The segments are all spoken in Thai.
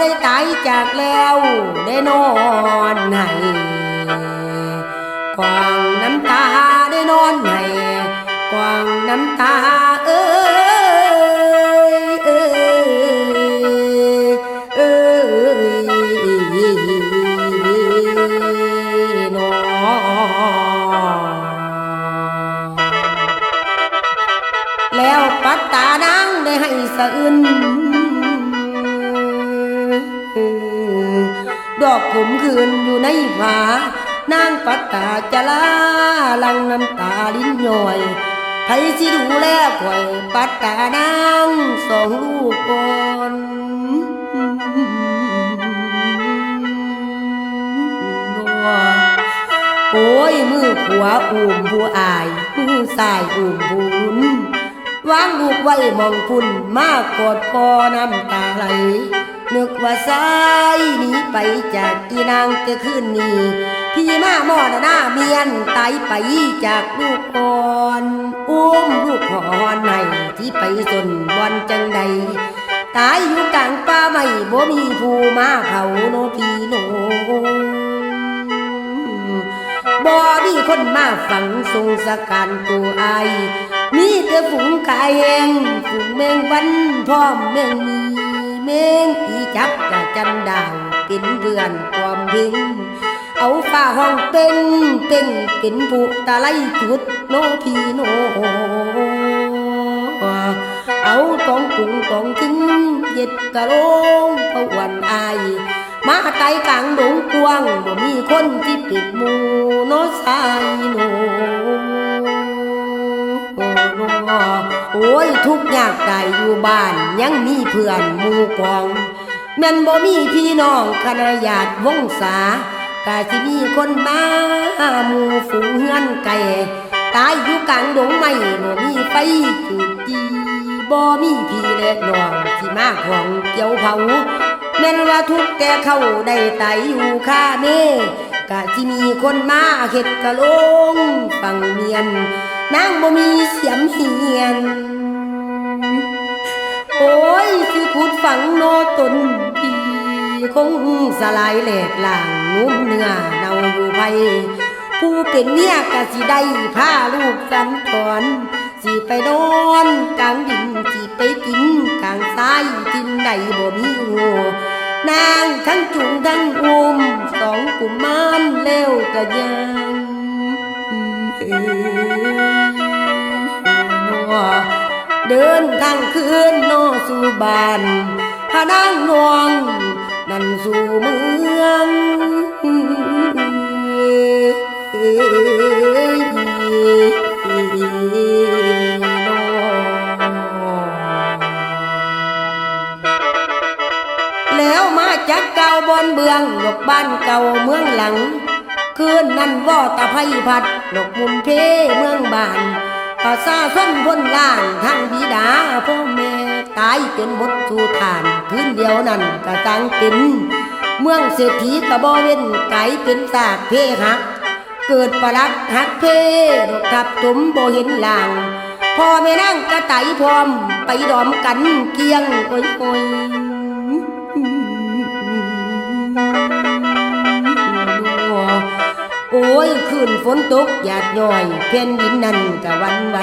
ได้ตายจากแล้วได้นอนให้กวางน้ำตาได้นอนให้กวางน้ำตาเอ้ยเอ้ยเอ้ยนอแล้วปัตตานางได้ให้สะอื่น อกผมคืนอยู่ในผานางปัตตาจะลาลังน้ำตาลิ้นย่อยใครสิดูแลข่อยปัตตานางสองลูกก่อนโอ้ยมือขวาอุ้มผู้อาย มือซ้ายอุ้มผู้หนุนวางลูกไว้มองพุ่นมากกอดพอน้ำตาไหล นึกว่าสายหนีไปจากอีนางแต่คืนนี้พี่มาหมอดหน้าเมียนตายไปจากลูกก่อนอุ้มลูกหอนในที่ไปสนบอนจังใด ตายอยู่กลางป่าไม่บ่มีผู้มาเผาโนพี่โนบ่มีคนมาฝังทรงสการตัวไอมีแต่ฝูงกายแหงฝูงแมงวันพร้อมแมงมี แมงอีจับกะจันดาวเป็นเพื่อนความเพ่งเอาฝ้าห้องเต็งเต็งเป็นผู้ตะไลจุดโนพีโนเอาตองกุงตองถึงเย็ดกะโลงพะวันอายมาไกลกลางดงกวางบ่มีคนที่ปิดหมูโนสายโน อ้ยทุกยากใดอยู่บ้านยังมีเพื่อนหมู่กอง แม่นบ่มีพี่น้องคณะญาติวงศากะสิมีคนมาหมู่ฝูงเฮือนไก่ตายอยู่กลางดงไม้บ่มีไฟจุดจีบ่มีพี่และน้องที่มาของเกี่ยวเผาแม่นว่าทุกแต่เข้าได้ไตอยู่ค่าเมกะที่มีคนมาเฮ็ดกะลงฟังเมียนนางบ่มีเสียมเฮียน โอ้ยสิขุดฝังโนตนพีคงสลายแหลกหลางนุ่มเนื้อเนาอยู่ไผผู้เป็นเมียกะสิได้พาลูกสันถอนสิไปนอนกลางดินสิไปกินกลางทรายทินใดบ่มีงูนางทั้งจุงทั้งอุ้มสองกุมารเล้วกะยังเอ้ยเดินทางคืน สู่บ้านพานางนวง นั่นสู่เมืองเอ้ยแล้วมาจากเก่าบนเบืองหลกบ้านเก่าเมืองหลังคืนนั้นว่อตะไพพัดหลกมุมเพเมืองบ้านภาษาส้นพ้นล้านทั้งบิดาพ่อแม่ ตายเป็นบทสู่ฐานคืนเดียวนั้นกระตังเป็นเมืองเศรษฐีกระบ่เว้นไก่เป็นสากเพหัก เกิดประลัดหักเพรกทับถมโบเห็นหลางพ่อแม่นั่งกระไตพร้อมไปดอมกันเกียงโอยโอยโอ้ยคืนฝนตกหยาดย่อย เพ่นดินนั่นกะวันไว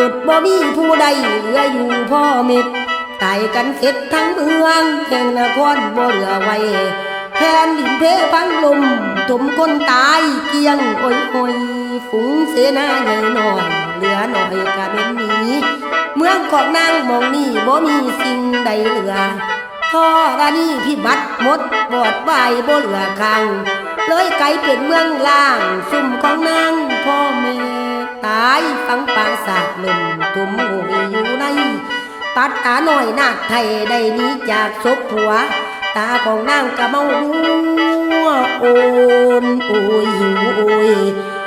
หลุดบ่มีผู้ใดเหลืออยู่พ่อเม็ดตายกันเสร็จทั้งเมืองแห่งนครบ่เหลือไว้แผ่นดินเพพังลมถมคนตายเกียงโอยโอยฝูงเสนาใหญ่หน่อยเหลือหน่อยกะเป็นหนีเมืองของนางมองนี่บ่มีสิ่งใดเหลือพ่อดานี่พี่บัดหมดบอดใบบ่เหลือคางเลยไกลเป็นเมืองล่าง ซุ่มของนางพ่อแม่ ตายฟังปราสาทลมตุ่มหูอยู่ใน ปัดตาหน่อยนาคไทยได้หนี้จากศพผัว ตาของนางกะเมาหัวโอนโอ้ยหิวโอ้ย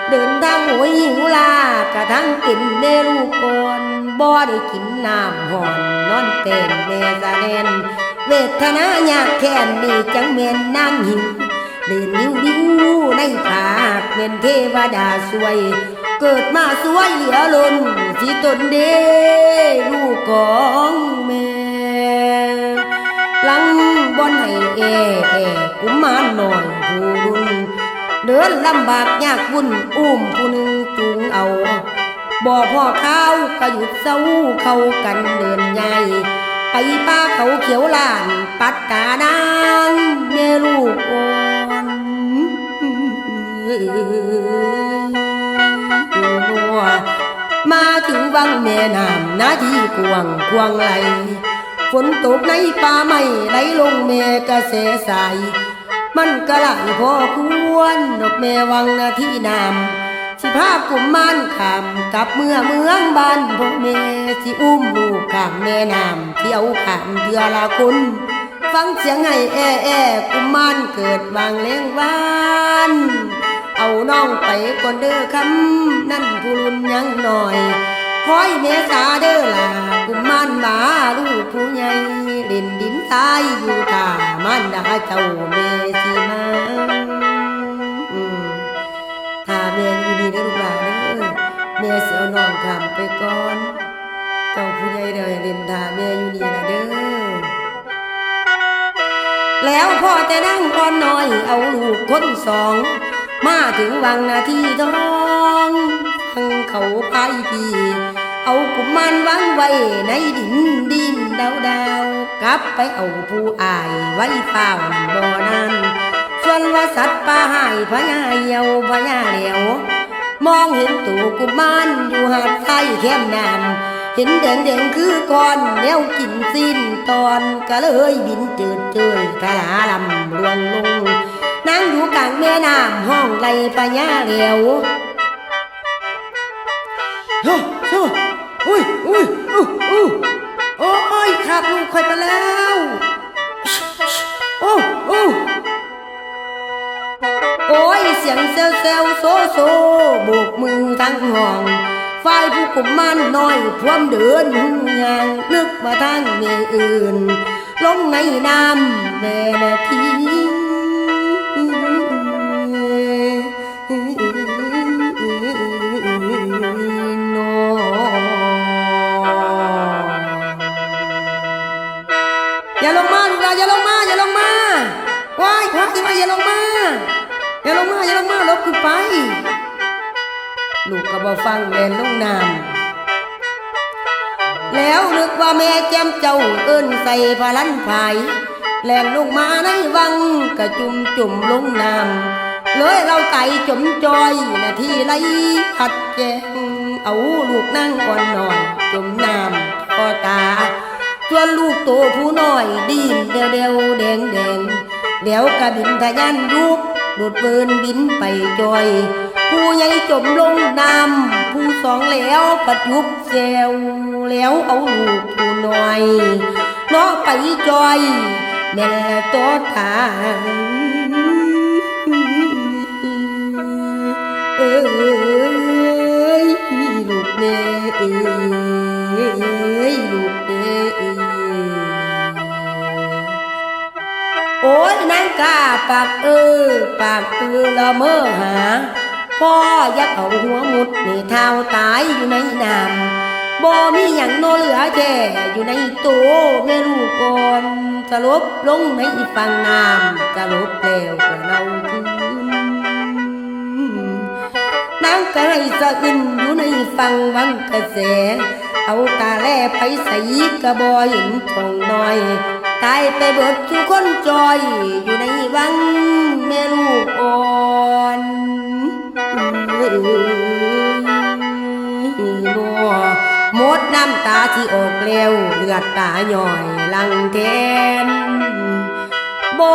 เดินทางโอ้ยหิวลากระทั่งกินเมลูกก่อนบ่ได้กินน้ำหอนนอนเต้นแม่สะแนนเวทนายากแค้นนี่จังเมนนางหิวเดินนิ้วนิ้วในผากเป็นเทวดาสวย เกิดมาสวยเหลือล้นสิตนเดลูกของแม่หลังบอนให้แอแอกุมารหน่อยผู้รุนเดินลำบากยากวุ่นอุ้มผู้หนึ่งจูงเอาบ่พ่อข้าวก็หยุดเศร้าเข้ากันเดินใหญ่ไปป้าเขาเขียวลาน ปัดตานางแม่ลูกอ่อน มาถึงวังแม่น้ำนาทีกวางกวางไหล ฝนตกในป่าไม้ไหลลงแม่กระแสสาย มันกระไหลพอควรดอกแม่วังนาที่นามสิพากุมมานขามกับเมื่อเมืองบ้านพ่อแม่สิอุ้มลูกข้ามแม่น้ำเที่ยวขามเทือละคนฟังเสียงให้แอ่แอ่กุมมานเกิดบางเลี้ยงบ้าน เอาน้องไปก่อนเด้อคำนั่นผู้รุนยังหน่อยคอยเมษาเด้อล่ะกุมานมาลูกผู้ใหญ่เล่นดินทรายอยู่ตามันดาเจ้าเมสิมาถ้าแม่อยู่ดีเด้อลูกหลานเด้อแม่เสียน้องคำไปก่อน เจ้าผู้ใหญ่เด้อเล่นทาแม่อยู่นี่นะเด้อแล้วพ่อจะนั่งก่อนหน่อยเอาลูกคนสอง มาถึงวังนาที่ทองฟังเขาพายพีเอากุมารวางไว้ในดินดินดาวดาวกลับไปเอาผู้อายไว้เฝ้าบ่อนั้นส่วนว่าสัตว์ป่าหายพญาเหี่ยวพญาเหลียว มองเห็นตัวกุมารอยู่หาดไส้แคมน้ำเห็นแดงแดงคือก้อนแนวกินสิ้นตอนก็เลยบินเจิดเจยทลาลำลวงลง นั่งอยู่กลางแม่น้ำห้องไรพญญาเหลียวโฮ้โฮ้อุ้ยอุ้ยอู้อู้โอ้ยขาบลูกคอยไปแล้วโอ้โอ้โอ้ยเสียงเซลเซลโซโซโบกมือทั้งห้องฝ่ายผู้กุมมันน้อยพวมเดินหุ่นยางนึกมาทางเมอื่น ลงในน้ำแม่นาที อย่าลงมาอย่าลงมาลบขึ้นไป ลูกก็บ่ฟังแลนลงน้ำแล้วนึกว่าแม่แจมเจ้าเอิ้นใส่พลันภายแล่นลงมาในวังกระจุมจุ่มลงน้ำเลยเราไก่จมจอยนาทีไรพัดแจงเอาลูกนั่งก่อนนอนจมน้ำพอตาส่วนลูกโตผู้น้อยดินเดียวเดียวแดงแดงเดี๋ยวกระบินทะยันยุก ดูดเบินบินไปจอย ผู้ใหญ่จมลงน้ำผู้สองแล้วปัดยุบเซวแล้วเอาลูกผู้น้อยน้อไปจอยแม่ตัวทางเอ้ยลูกแม่เอ้ย โอ้ยนางกาปากเออปากเออละเมอหา พ่อยักเอาหัวมุดนี่เท้าตายอยู่ในน้ำบ่มีหยังโนเหลือแก่อยู่ในตัวแม่ลูกก่อนสลบลงในฝั่งน้ำสลบแล้วก็เราคืนนางก็ให้สะอึนอยู่ในฝั่งวังกระแส เอาตาแลไปใส่กระบอเห็นทองน้อย ตายไปเบิดทุกคนจอยอยู่ในวังแม่ลูกอ่อนบัวหมดน้ำตาที่ออกแล้วเลือดตาหน่อยลังแทนบ่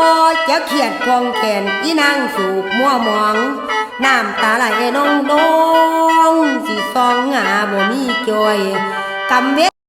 จะเขียดพองแขนอีนางสูบมั่วหมองน้ำตาไหลนองนองสิซองหาบ่มีจอยกำเว